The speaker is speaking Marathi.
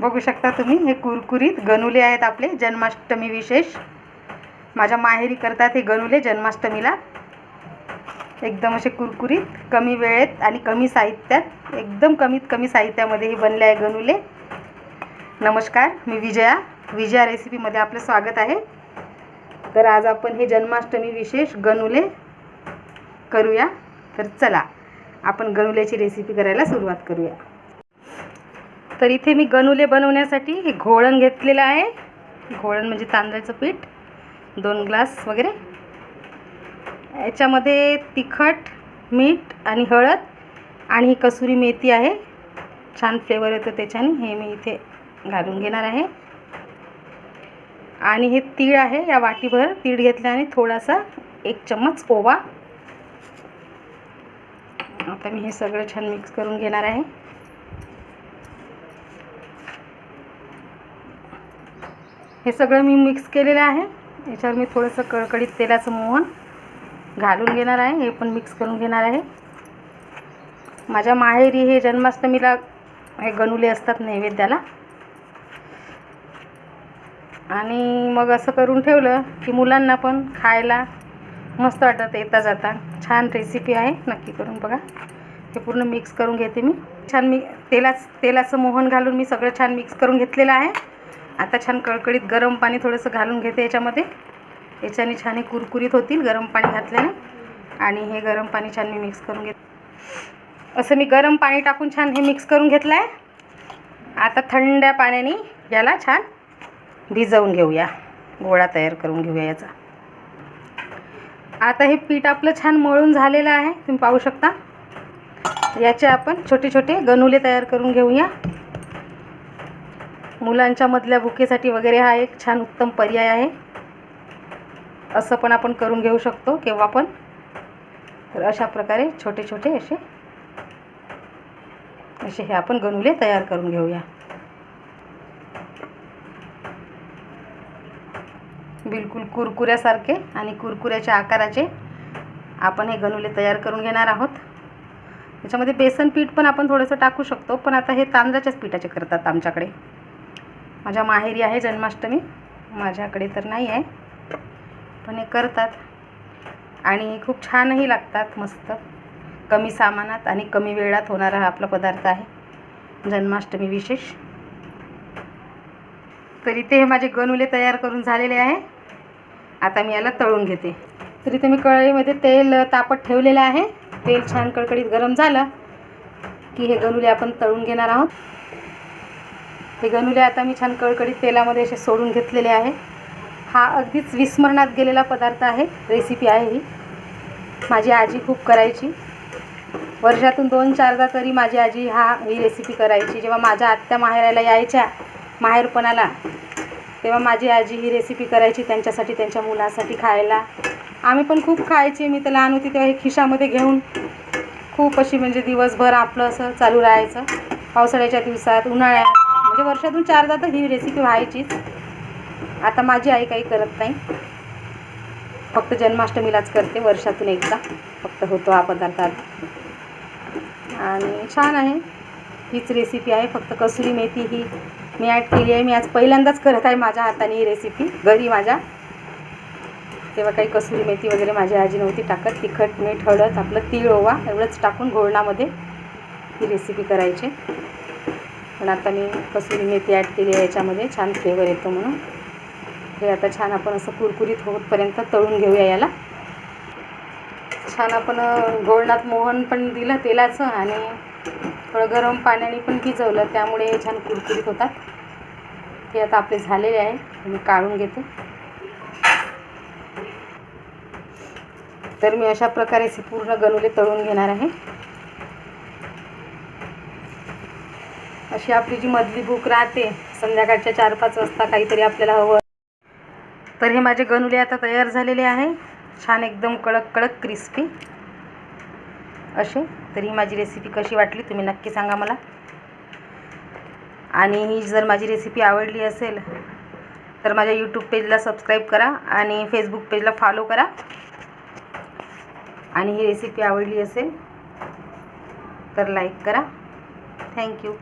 बघू शकता तुम्ही. हे कुरकुरीत गणुले आहेत आपले जन्माष्टमी विशेष. माझ्या माहेरी करतात हे गणुले जन्माष्टमीला. एकदम असे कुरकुरीत कमी वेळेत आणि कमी साहित्यात एकदम कमीत कमी साहित्यामध्ये हे बनले आहे गणुले नमस्कार मी विजया. विजया रेसिपीमध्ये आपलं स्वागत आहे. तर आज आपण हे जन्माष्टमी विशेष गणुले करूया. तर चला आपण गणुल्याची रेसिपी करायला सुरुवात करूया. तर इथे मी गनुले बनवण्यासाठी हे घोळण घेतलेलं आहे. घोळण म्हणजे तांदळाचं पीठ दोन ग्लास वगैरे. याच्यामध्ये तिखट मीठ आणि हळद आणि ही कसुरी मेथी आहे. छान फ्लेवर येतो त्याच्याने. हे मी इथे घालून घेणार आहे. आणि हे तीळ आहे या वाटीभर. तीळ घेतल्याने थोडासा एक चम्मच ओवा. आता मी हे सगळं छान मिक्स करून घेणार आहे. हे सगळं मी मिक्स केलेलं आहे. याच्यावर मी थोडंसं कडकडीत तेलाचं मोहन घालून घेणार आहे. हे पण मिक्स करून घेणार आहे. माझ्या माहेरी हे जन्माष्टमीला हे गणुले असतात नैवेद्याला. आणि मग असं करून ठेवलं की मुलांना पण खायला मस्त वाटत येता जाता. छान रेसिपी आहे. नक्की करून बघा. हे पूर्ण मिक्स करून घेते मी. छान मी तेलाच तेलाचं मोहन घालून मी सगळं छान मिक्स करून घेतलेलं आहे. आता छान कळकळीत गरम पाणी थोडंसं घालून घेते याच्यामध्ये. याच्याने छान हे कुरकुरीत होतील गरम पाणी घातल्याने. आणि हे गरम पाणी छान मी मिक्स करून घेत. असं मी गरम पाणी टाकून छान हे मिक्स करून घेतलं आहे आता थंड पाण्याने याला छान भिजवून घेऊया. गोळा तयार करून घेऊया याचा. आता हे पीठ आपलं छान मळून झालेलं आहे. तुम्ही पाहू शकता. याचे आपण छोटे छोटे गनुले तयार करून घेऊया. मुलांच्यामधल्या भुकेसाठी वगैरे हा एक छान उत्तम पर्याय आहे. असं पण आपण करून घेऊ शकतो केव्हा पण. तर अशा प्रकारे छोटे छोटे असे असे हे आपण गनुले तयार करून घेऊया. बिलकुल कुरकुऱ्यासारखे आणि कुरकुऱ्याच्या आकाराचे आपण हे गनुले तयार करून घेणार आहोत. त्याच्यामध्ये बेसन पीठ पण आपण थोडंसं टाकू शकतो पण आता हे तांदळाच्याच पिठाचे करतात आमच्याकडे. माझ्या माहेरी आहे जन्माष्टमी. माझ्याकडे तर नाही आहे. पण हे करतात. आणि खूप छानही लागतात मस्त. कमी सामानात आणि कमी वेळात होणारा हा आपला पदार्थ आहे. जन्माष्टमी विशेष. तर इथे हे माझे गनुले तयार करून झालेले आहे. आता मी याला तळून घेते. तर इथे मी कढईमध्ये तेल तापत ठेवलेलं आहे. तेल छान कडकडीत गरम झालं की हे गनुले आपण तळून घेणार आहोत. हे गनुले आता मी छान कळकडीत तेलामध्ये असे सोडून घेतलेले आहे. हा अगदीच विस्मरणात गेलेला पदार्थ आहे. रेसिपी आहे ही. माझी आजी खूप करायची. वर्षातून दोन चारदा तरी माझी आजी हा ही रेसिपी करायची. जेव्हा माझ्या आत्या माहेराला यायच्या माहेरपणाला तेव्हा माझी आजी ही रेसिपी करायची त्यांच्यासाठी त्यांच्या मुलासाठी खायला. आम्ही पण खूप खायचे. मी तर लहान होती तेव्हा हे खिशामध्ये घेऊन खूप अशी म्हणजे दिवसभर आपलं असं चालू राहायचं. पावसाळ्याच्या दिवसात उन्हाळ्यात म्हणजे वर्षातून चारदा तर ही रेसिपी व्हायचीच. आता माझी आई काही करत नाही. फक्त जन्माष्टमीलाच करते वर्षातून एकदा. फक्त होतो हा पदार्थ आणि छान आहे. हीच रेसिपी आहे. फक्त कसुरी मेथी ही मी ॲड केली आहे. मी आज पहिल्यांदाच करत आहे माझ्या हाताने ही रेसिपी घरी माझ्या. तेव्हा काही कसुरी मेथी वगैरे माझी आजी नव्हती टाकत. तिखट मीठ हळद आपलं तीळ ओवा एवढंच टाकून घोळणामध्ये ही रेसिपी करायची. पण आता मी कसुरी मेथी ॲड केली आहे याच्यामध्ये छान फ्लेवर येतो म्हणून. हे आता छान आपण असं कुरकुरीत होतपर्यंत तळून घेऊया याला. छान आपण घोळणात मोहन पण दिलं तेलाचं आणि थोडं गरम पाण्याने पण भिजवलं त्यामुळे हे छान कुरकुरीत होतात. हे आता आपले झालेले आहे मी काढून घेते. तर मी अशा प्रकारे पूर्ण गणुले तळून घेणार आहे. अशी आपली जी मधली भूक राहते संध्याकाळच्या चार पाच वाजता काहीतरी आपल्याला हवं. तर हे माझे गनुले आता तयार झालेले आहे. छान एकदम कडक कडक क्रिस्पी असे. तर ही माझी रेसिपी कशी वाटली तुम्ही नक्की सांगा मला. आणि ही जर माझी रेसिपी आवडली असेल तर माझ्या यूट्यूब पेजला सबस्क्राईब करा आणि फेसबुक पेजला फॉलो करा. आणि ही रेसिपी आवडली असेल तर लाईक करा. थँक्यू